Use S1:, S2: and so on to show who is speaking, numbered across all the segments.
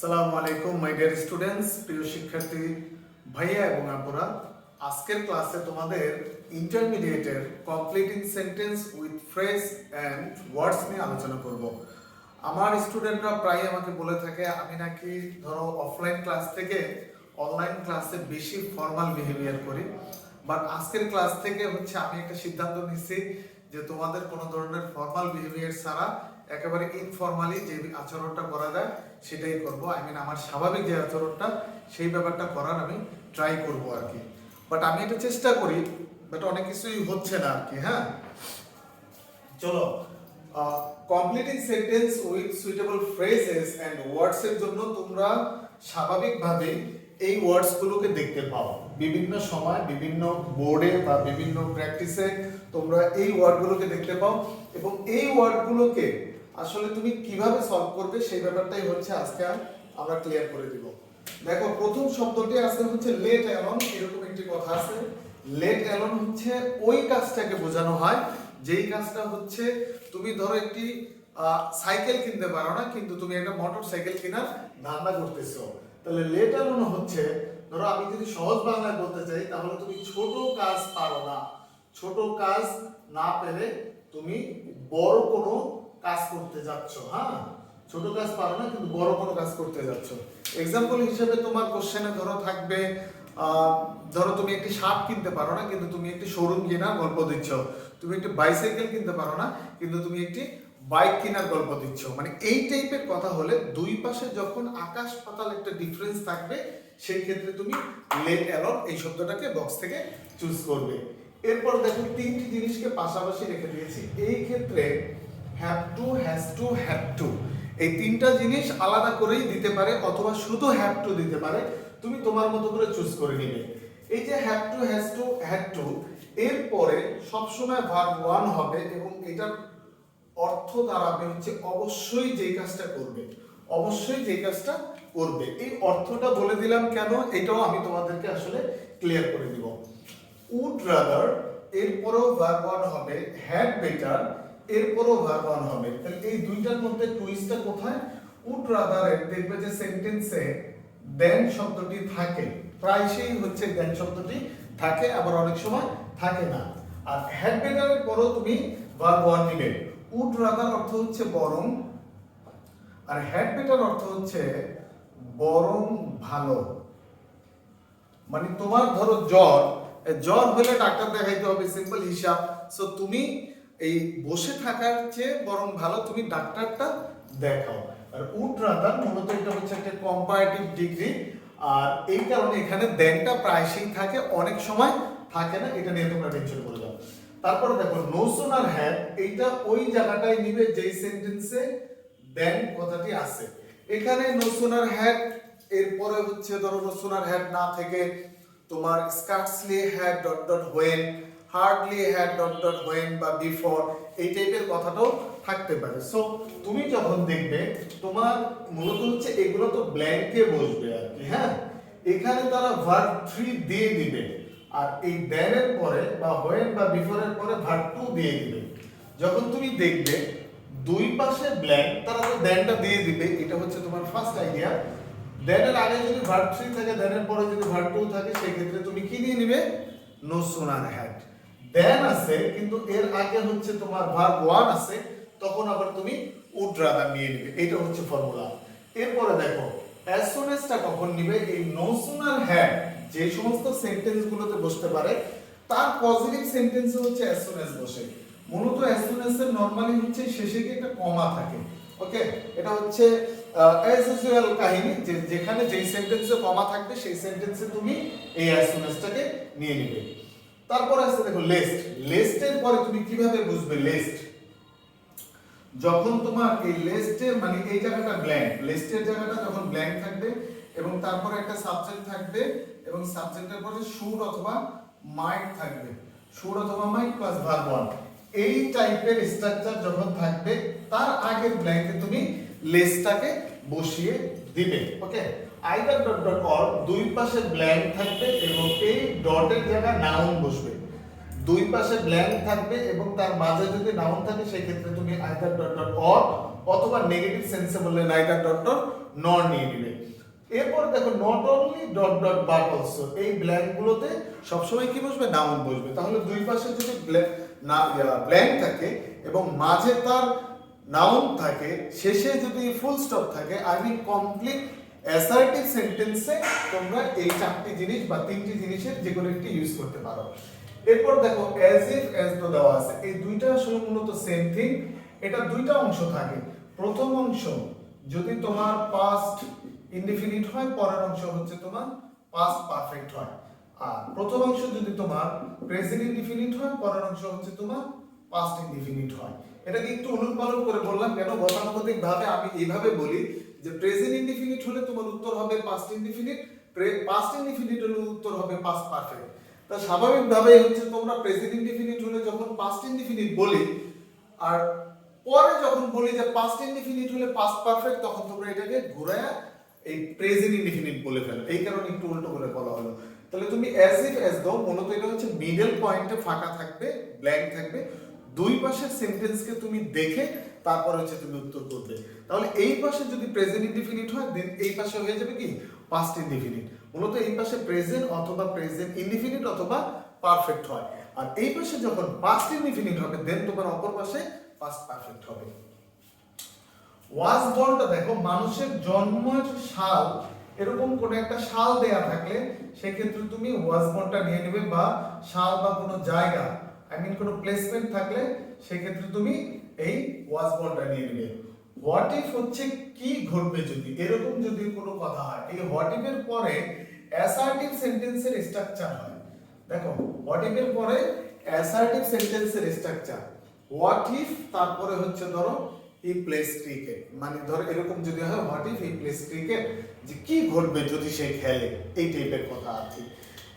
S1: আসসালামু আলাইকুম my dear students প্রিয় শিক্ষার্থী, ভাইয়া এবং আপুরা। আজকের ক্লাসে তোমাদের ইন্টারমিডিয়েটের completing sentence with phrase and words নিয়ে আলোচনা করব। আমার স্টুডেন্টরা প্রায় আমাকে বলে থাকে, আমি নাকি ধরো অফলাইন ক্লাস থেকে অনলাইন ক্লাসে বেশি ফর্মাল বিহেভিয়ার করি। বাট আজকের ক্লাস থেকে হচ্ছে আমি একটা সিদ্ধান্ত নিচ্ছি যে তোমাদের কোনো ধরনের ফর্মাল বিহেভিয়ার ছাড়া একেবারে ইনফর্মালি যে আচরণটা করা যায়, সেটাই করব। আই মিন আমার স্বাভাবিক যে আচরণটা, সেই ব্যাপারটা করার আমি ট্রাই করব আর কি। বাট আমি এটা চেষ্টা করি বাট অনেক কিছুই হচ্ছে না আর কি হ্যাঁ? চলো completing sentence with suitable phrases and words এর জন্য তোমরা স্বাভাবিকভাবে এই ওয়ার্ডস গুলোকে দেখতে পাও। বিভিন্ন সময়, বিভিন্ন বোর্ডে বা বিভিন্ন প্র্যাকটিসে তোমরা এই ওয়ার্ডগুলোকে দেখতে পাও এবং এই ওয়ার্ডগুলোকে আসলে তুমি কীভাবে সলভ করবে সেই ব্যাপারটাই হচ্ছে আজকে আমরা ক্লিয়ার করে দিব। দেখো, প্রথম শব্দটি আছে হচ্ছে লেট অ্যালন এরকম একটি কথা আছে। লেট অ্যালন হচ্ছে ওই কাজটাকে বোঝানো হয়, যেই কাজটা হচ্ছে তুমি ধরো একটি সাইকেল কিনতে পারো না, কিন্তু তুমি একটা মোটর সাইকেল কেনার ধান্দা করতেছো। তাহলে লেট অ্যালন হচ্ছে, ধরো আমি যদি সহজ বাংলায় বলতে চাই, তাহলে তুমি ছোট কাজ পারো না। ছোট কাজ না পেলে তুমি বড় কোনো কাজ করতে যাচ্ছ হ্যাঁ? ছোট কাজ পারো না, কিন্তু বড় কোনো কাজ করতে যাচ্ছ। এক্সাম্পল হিসেবে তোমার কোশ্চেনে ধরো থাকবে ধরো তুমি একটি শার্ট কিনতে পারো না, কিন্তু তুমি একটি শোরুম কেনার গল্প দিচ্ছ। তুমি একটি বাইসাইকেল কিনতে পারো না, কিন্তু তুমি একটি বাইক কেনার গল্প দিচ্ছ। মানে এই টাইপের কথা হলে দুই পাশে যখন আকাশ পাতাল একটা ডিফারেন্স থাকবে, সেই ক্ষেত্রে তুমি লেট অ্যালন এই শব্দটাকে বক্স থেকে চুজ করবে। এরপর দেখো তিনটি জিনিসকে পাশাপাশি রেখে দিয়েছি। এই ক্ষেত্রে have to has to have to এই তিনটা জিনিস আলাদা করেই দিতে পারে অথবা শুধু হ্যাভ টু দিতে পারে। তুমি তোমার মতো করে চুজ করে নিবে। এই যে have to has to had to এরপরে সবসময় ভার্ব ওয়ান হবে এবং এটার অর্থ দাঁড়াবে হচ্ছে অবশ্যই যেই কাজটা করবে। অবশ্যই যেই কাজটা করবে। এই অর্থটা বলে দিলাম কেন? এটাও আমি তোমাদেরকে আসলে ক্লিয়ার করে দিব। উড রাদার এরপরেও ভার্ব ওয়ান হবে। হ্যাড বেটার এরপরেও ভার্ব হবে। তাহলে এই দুইটার মধ্যে টুইস্টটা কোথায়? উড রাদার দেখবে যে সেন্টেন্সে দেন শব্দটি থাকে। প্রায়শই হচ্ছে দেন শব্দটি থাকে, আবার অনেক সময় থাকে না। আর হ্যাড বেটারের পরও তুমি ভার্ব ওয়ান নিবে। উড রাদার অর্থ হচ্ছে বরং, আর হ্যাড বেটার অর্থ হচ্ছে বরং ভালো। মানে তোমার ধরো জ্বর জ্বর হলে ডাক্তার দেখাইতে হবে সিম্পল হিসাব। সো তুমি এই বসে থাকার চেয়ে বরং ভালো তুমি ডাক্তারটা দেখাও। আর উড রাদার মূলত এটা হচ্ছে একটা কম্পারেটিভ ডিগ্রি আর এই কারণে এখানে দেনটা প্রায়শই থাকে, অনেক সময় থাকে না, এটা নিয়ে তোমরা টেনশন করে যাও। তারপরে দেখো নো সোনার হ্যাড এইটা ওই জায়গাটায় নিবে যেই সেন্টেন্সে দেন কথাটি আছে। এখানে নো সোনার হ্যাড এরপরে হচ্ছে ধরো নো সোনার হ্যাড না থেকে তোমার scarcely had dot dot when hardly had dot dot when বা বিফোর এই টাইপের কথাটাও থাকতে পারে। সো তুমি যখন দেখবে, তোমার মূলত হচ্ছে এগুলো তো ব্ল্যাঙ্কে বসবে আর কি হ্যাঁ? এখানে তারা ভার্ব থ্রি দিয়ে দিবে। আর এই দেনের পরে বা হোয়েন বা বিফোরের পরে ভার্ব টু দিয়ে দিবে। যখন তুমি দেখবে, দুই পাশে ব্ল্যাঙ্ক তারা তো দেনটা দিয়ে দিবে। এটা হচ্ছে তোমার ফার্স্ট আইডিয়া দেনের আগে যদি ভার্ব থ্রি থাকে দেনের পরে যদি ভার্ব টু থাকে, সেক্ষেত্রে তুমি কি নিয়ে নিবে? নো সোনার হ্যাড দেন আছে, কিন্তু এর আগে হচ্ছে তোমার ভার্ব ওয়ান আছে, তখন আবার তুমি উড রাদার নিয়ে নিবে। এটা হচ্ছে ফর্মুলা এরপরে দেখো অ্যাজ সুন এসটা কখন নিবে? এই নো সোনার হ্যাড যে সমস্ত সেন্টেন্স গুলোতে বসতে পারে, তার পজিটিভ সেন্টেন্স হচ্ছে অ্যাজ সুন এস বসে। মূলত অ্যাজ সুন এর নরমালি হচ্ছে শেষে গিয়ে একটা কমা থাকে। ওকে? এটা হচ্ছে অ্যাজ ইউজুয়াল কাহিনী, যে যেখানে যেই সেন্টেন্সে কমা থাকবে, সেই সেন্টেন্সে তুমি এই অ্যাজ সুন এসটাকে নিয়ে নিবে। তারপর আছে দেখো লেস্ট লেস্টের পরে তুমি কীভাবে বুঝবে লেস্ট যখন তোমার এই লেস্টের মানে এই জায়গাটা ব্ল্যাঙ্ক লেস্টের জায়গাটা যখন ব্ল্যাঙ্ক থাকবে এবং তারপরে একটা সাবজেক্ট থাকবে এবং সাবজেক্টের পরে সুর অথবা মাইট থাকবে। সুর অথবা মাইট প্লাস ভার্ব ওয়ান এই টাইপের স্ট্রাকচার যখন থাকবে, তার আগের ব্ল্যাঙ্কে তুমি লেসটাকে বসিয়ে দিবে okay either dot dot or দুই পাশে ব্ল্যাঙ্ক থাকবে এবং এই ডটের জায়গায় নাউন বসবে। দুই পাশে ব্ল্যাঙ্ক থাকবে এবং তার মাঝে যদি নাউন থাকে সেই ক্ষেত্রে তুমি আইদার ডট ডট অর অথবা নেগেটিভ সেন্সে বললে নাইদার ডট ডট নিয়ে নিবে। এরপর দেখো not only dot dot but also এই ব্ল্যাঙ্ক গুলোতে সবসময় কি বসবে? নাউন বসবে। তাহলে দুই পাশে যদি ব্ল্যাঙ্ক থাকে এবং মাঝে তার নাউন থাকে, শেষে যদি ফুল স্টপ থাকে আই মিন কমপ্লিট অ্যাসার্টিভ সেন্টেন্সে তোমরা এই চারটি জিনিস বা তিনটি জিনিসের যে কোনো একটি ইউজ করতে পারো। এরপর দেখো অ্যাজ ইফ অ্যাজ তো দেওয়া আছে। এই দুইটা আসলে মূলত সেম থিং এটা দুইটা অংশ থাকে। প্রথম অংশ, যদি তোমার পাস্ট ইনডিফিনিট হয়, পরের অংশ হচ্ছে তোমার পাস্ট পারফেক্ট হয়। আর প্রথম অংশ যদি তোমার প্রেজেন্ট ইনডিফিনিট হয়, পরের অংশ হচ্ছে তোমার পাস্ট ইনডিফিনিট হয়। এটাকে একটু অনুপালন করে বললাম, কেন গতানুগতিক ভাবে আমি এইভাবে বলি যে প্রেজেন্ট ইনডিফিনিট হলে তোমার উত্তর হবে পাস্ট ইনডিফিনিট পাস্ট ইনডিফিনিট হলে উত্তর হবে পাস্ট পারফেক্ট তা স্বাভাবিকভাবে হচ্ছে তোমরা প্রেজেন্ট ইনডিফিনিট হলে যখন পাস্ট ইনডিফিনিট বলি, আর পরে যখন বলি যে পাস্ট ইনডিফিনিট হলে পাস্ট পারফেক্ট তখন তোমরা এটাকে ঘুরায় এই প্রেজেন্ট ইনডিফিনিট বলে ফেলো। এই কারণে একটু উল্টো করে বলা হলো। তাহলে তুমি অ্যাজ ইফ অ্যাজ দাও মূলত এটা হচ্ছে মিডল পয়েন্টে ফাঁকা থাকবে ব্ল্যাঙ্ক থাকবে। দুই পাশের সেন্টেন্সকে তুমি দেখে তারপর হচ্ছে তুমি উত্তর করবে। তাহলে এই পাশে যদি প্রেজেন্ট ইনডিফিনিট হয় দেন এই পাশে হয়ে যাবে কি? পাস্ট ইনডিফিনিট মূলত এই পাশে প্রেজেন্ট অথবা প্রেজেন্ট ইনডিফিনিট অথবা পারফেক্ট হয়। আর এই পাশে যখন পাস্ট ইনডিফিনিট হবে দেন তোমার অপর পাশে পাস্ট পারফেক্ট হবে। ওয়াজ বর্নটা দেখো, মানুষের জন্মের সাল, এরকম কোন একটা সাল দেয়া থাকলে সেক্ষেত্রে তুমি ওয়াজ বর্নটা নিয়ে নেবে বা সাল বা কোনো জায়গা আই মিন কোনো প্লেসমেন্ট থাকলে সেক্ষেত্রে তুমি এই ওয়াজ বর্নটা নিয়ে নেবে। হোয়াট ইফ হচ্ছে কি ঘটবে যদি? এরকম যদি কোনো কথা হয়, এই হোয়াট ইফ এর পরে অ্যাসার্টিভ সেন্টেন্সের স্ট্রাকচার হয়। দেখো হোয়াট ইফ এর পরে অ্যাসার্টিভ সেন্টেন্সের স্ট্রাকচার হোয়াট ইফ তারপরে হচ্ছে ধরো ই প্লেস ক্রিকেট মানে ধরো, এরকম যদি হয় what if he plays cricket যে কি ঘটবে যদি সে খেলে? এই টাইপের কথা আর কি।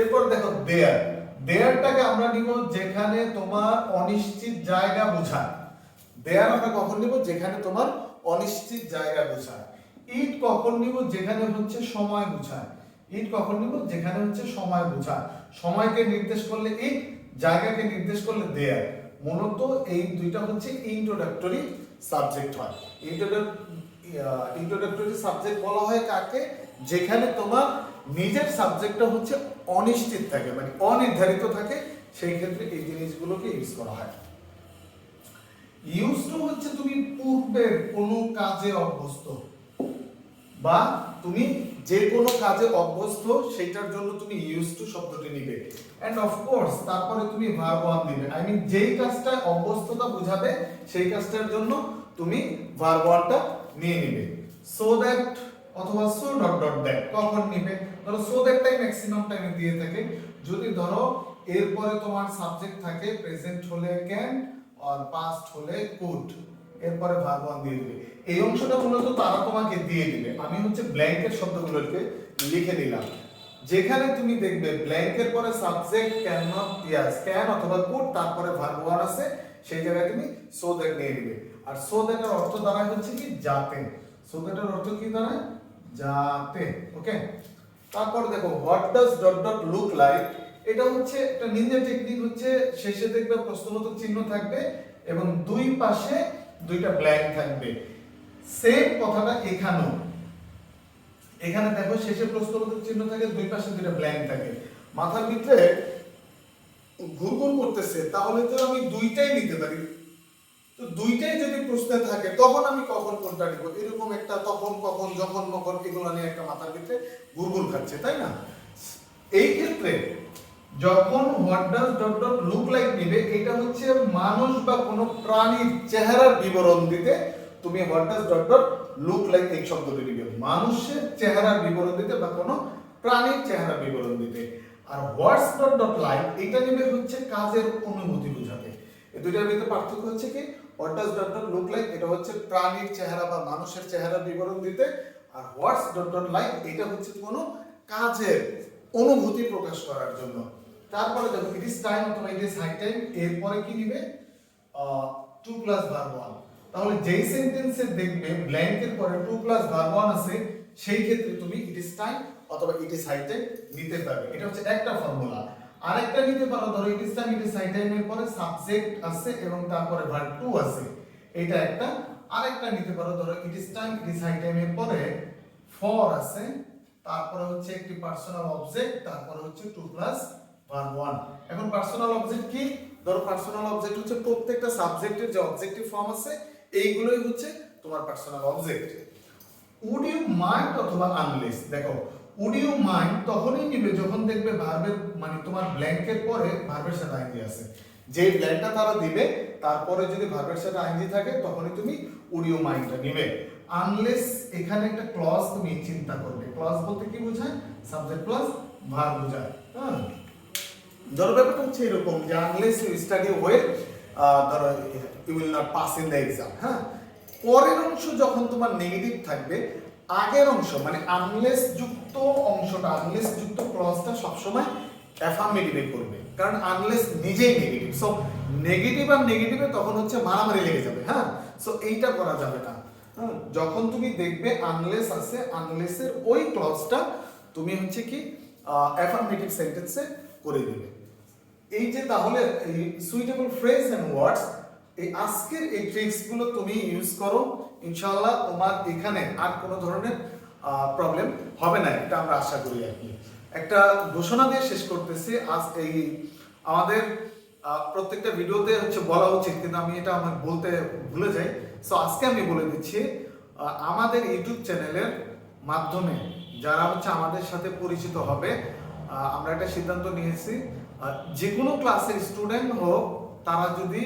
S1: এরপর দেখো দেয়ার দেয়ারটাকে আমরা নিব যেখানে তোমার অনিশ্চিত জায়গা বোঝায়। দেয়ার আমরা কখন নিব? যেখানে তোমার অনিশ্চিত জায়গা বোঝায়। ইট কখন নিব? যেখানে হচ্ছে সময় বোঝায়। ইট কখন নিব? যেখানে হচ্ছে সময় বোঝায়। সময়কে নির্দেশ করলে ইট, জায়গাকে নির্দেশ করলে দেয়ার। মূলত এই দুইটা হচ্ছে ইন্ট্রোডাক্টরি সাবজেক্ট হয়। ইন্ট্রোডাক্টরি সাবজেক্ট বলা হয় কাকে? যেখানে তোমার নিজের সাবজেক্টটা হচ্ছে অনিশ্চিত থাকে মানে অনির্ধারিত থাকে, সেই ক্ষেত্রে এই জিনিসগুলোকে ইউজ করা হয়। ইউজ টু হচ্ছে তুমি পূর্বের কোনো কাজে অভ্যস্ত বা তুমি যে কোনো কাজে অভ্যস্ত সেটার জন্য তুমি ইউজ টু শব্দটি নিবে। এন্ড অফ কোর্স তারপরে তুমি ভার্ব ওয়ান দিবে। আই মিন যেই কাজটা অভ্যস্ততা বোঝাবে, সেই কাজটার জন্য তুমি ভার্ব ওয়ানটা নিয়ে নিবে। সো দ্যাট অথবা সো ডট ডট দ্যাট কখন নিবে? ধরো সো দ্যাটটাই ম্যাক্সিমাম টাইমে দিয়ে থাকে। যদি ধরো এরপরে তোমার সাবজেক্ট থাকে প্রেজেন্ট হলে ক্যান আর পাস্ট হলে কুড এরপরে ভাগ ওয়ান দিয়ে দিবে। এই অংশটা মূলত তারা তোমাকে দিয়ে দিবে। আমি হচ্ছে ব্ল্যাঙ্কের শব্দগুলোকে লিখে দিলাম যেখানে তুমি দেখবে ব্ল্যাঙ্কের পরে subject can not yes can অথবা কুড তারপরে ভাগ ওয়ান আছে, সেই জায়গায় তুমি সো দ্যাট নিয়ে দিবে। আর সো দ্যাটের অর্থ দাঁড়ায় হচ্ছে কি, যাতে। সো দ্যাটের অর্থ কি দাঁড়ায়? যাতে ওকে তারপর দেখো what does dot dot look like এটা হচ্ছে একটা নিনজা টেকনিক হচ্ছে, শেষে দেখবে প্রশ্নবোধক চিহ্ন থাকবে এবং দুই পাশে দুইটা ব্ল্যাঙ্ক থাকবে। সেম কথাটা এখানেও। এখানে দেখো, শেষে প্রশ্নবোধক চিহ্ন থাকে, দুই পাশে দুইটা ব্ল্যাঙ্ক থাকে। মাথার ভিতরে ঘুরঘুর করতেছে, তাহলে তো আমি দুইটাই নিতে পারি। তো দুইটাই যদি প্রশ্নে থাকে, তখন আমি কখন কোনটা নিব এরকম একটা তখন, কখন, যখন কখন এগুলো নিয়ে একটা মাথার ভিতরে ঘুরঘুর খাচ্ছে, তাই না? এই ক্ষেত্রে যখন what does dot dot look like নিবে, এটা হচ্ছে মানুষ বা কোনো প্রাণীর চেহারার বিবরণ দিতে তুমি what does dot dot look like এই শব্দটি নিবে। মানুষের চেহারার বিবরণ দিতে বা কোনো প্রাণীর চেহারার বিবরণ দিতে। আর হোয়াটস ডট ডট লাইক এটা নিবে হচ্ছে কাজের অনুভূতি বোঝাতে। এই দুইটার ভিতরে পার্থক্য হচ্ছে কি what does dot dot look like এটা হচ্ছে প্রাণীর চেহারা বা মানুষের চেহারার বিবরণ দিতে, আর হোয়াটস ডট ডট লাইক এটা হচ্ছে কোনো কাজের অনুভূতি প্রকাশ করার জন্য। তারপরে দেখো ইট ইজ টাইম অথবা ইট ইজ হাই টাইম এরপরে কি নিবে? টু প্লাস ভার্ব ওয়ান তাহলে যেই সেন্টেন্সে দেখবে ব্ল্যাঙ্কের পরে টু প্লাস ভার্ব ওয়ান আছে, সেই ক্ষেত্রে তুমি ইট ইজ টাইম অথবা ইট ইজ হাই টাইম নিতে পারবে। এটা হচ্ছে একটা ফর্মুলা আরেকটা নিতে পারো ধরো it is time it is high টাইমের পরে সাবজেক্ট আছে এবং তারপরে ভার্ব টু আছে। এটা একটা। আরেকটা নিতে পারো ধরো it is time it is high টাইমের পরে ফর আছে। তারপরে হচ্ছে একটি পার্সোনাল অবজেক্ট তারপরে হচ্ছে টু প্লাস ভার্ব ওয়ান এখন পার্সোনাল অবজেক্ট কি? ধরো পার্সোনাল অবজেক্ট হচ্ছে প্রত্যেকটা সাবজেক্টের যে অবজেক্টিভ ফর্ম আছে, এইগুলোই হচ্ছে তোমার personal object would you mind অথবা আনলেস দেখো উড ইউ মাইন্ড তখনই নিবে যখন দেখবে ভার্বের মানে তোমার ব্ল্যাঙ্কের পরে ভার্বের সাথে আইনজি আছে। যে ব্ল্যাঙ্কটা তারা দিবে, তারপরে যদি ভার্বের সাথে আইনজি থাকে, তখনই তুমি উড ইউ মাইন্ডটা নিবে। আনলেস এখানে একটা ক্লজ তুমি চিন্তা করবে। ক্লজ বলতে কি বোঝায়? সাবজেক্ট প্লাস ভার্ব বোঝায়। হ্যাঁ? ধরো ব্যাপারটা হচ্ছে এরকম যে আনলেস ইউ স্টাডি ওয়েল ধরো you will not pass in the exam হ্যাঁ? পরের অংশ যখন তোমার নেগেটিভ থাকবে আগের অংশ মানে আনলেস যুক্ত অংশটা আনলেস যুক্ত ক্লজটা সবসময় অ্যাফার্মেটিভে করবে। কারণ আনলেস নিজেই নেগেটিভ সো নেগেটিভ আর নেগেটিভে তখন হচ্ছে মারামারি লেগে যাবে হ্যাঁ? সো এইটা করা যাবে না। যখন তুমি দেখবে আনলেস আছে আনলেসের ওই ক্লজটা তুমি হচ্ছে কি অ্যাফার্মেটিভ সেন্টেন্সে করে দিবে। এই যে তাহলে এই সুইটেবল ফ্রেজ এন্ড ওয়ার্ডস এই আজকের এই ট্রিক্সগুলো তুমি ইউজ করো। ইনশাআল্লাহ তোমার এখানে আর কোনো ধরনের প্রবলেম হবে না, এটা আমরা আশা করি আর কি। একটা ঘোষণা দিয়ে শেষ করতেছি, আজ এই আমাদের প্রত্যেকটা ভিডিওতে হচ্ছে বলা উচিত, কিন্তু আমি এটা আমার বলতে ভুলে যাই। সো আজকে আমি বলে দিচ্ছি আমাদের ইউটিউব চ্যানেলের মাধ্যমে যারা হচ্ছে আমাদের সাথে পরিচিত হবে আমরা একটা সিদ্ধান্ত নিয়েছি যে কোনো ক্লাসের স্টুডেন্ট হোক, তারা যদি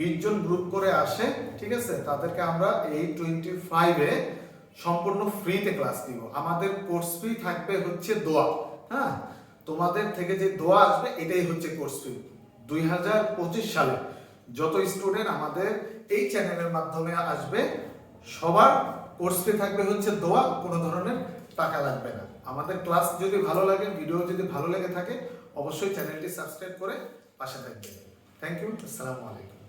S1: বিশ জন গ্রুপ করে আসে, ঠিক আছে? তাদেরকে আমরা এই টোয়েন্টি ফাইভে সম্পূর্ণ ফ্রিতে ক্লাস দিব। আমাদের কোর্স ফি থাকবে হচ্ছে দোয়া হ্যাঁ? তোমাদের থেকে যে দোয়া আসবে, এটাই হচ্ছে কোর্স ফি দুই হাজার পঁচিশ সালে যত স্টুডেন্ট আমাদের এই চ্যানেলের মাধ্যমে আসবে, সবার কোর্স ফি থাকবে হচ্ছে দোয়া, কোনো ধরনের টাকা লাগবে না। আমাদের ক্লাস যদি ভালো লাগে ভিডিও যদি ভালো লেগে থাকে, অবশ্যই চ্যানেলটি সাবস্ক্রাইব করে পাশে থাকবে থ্যাংক ইউ আসসালামু আলাইকুম।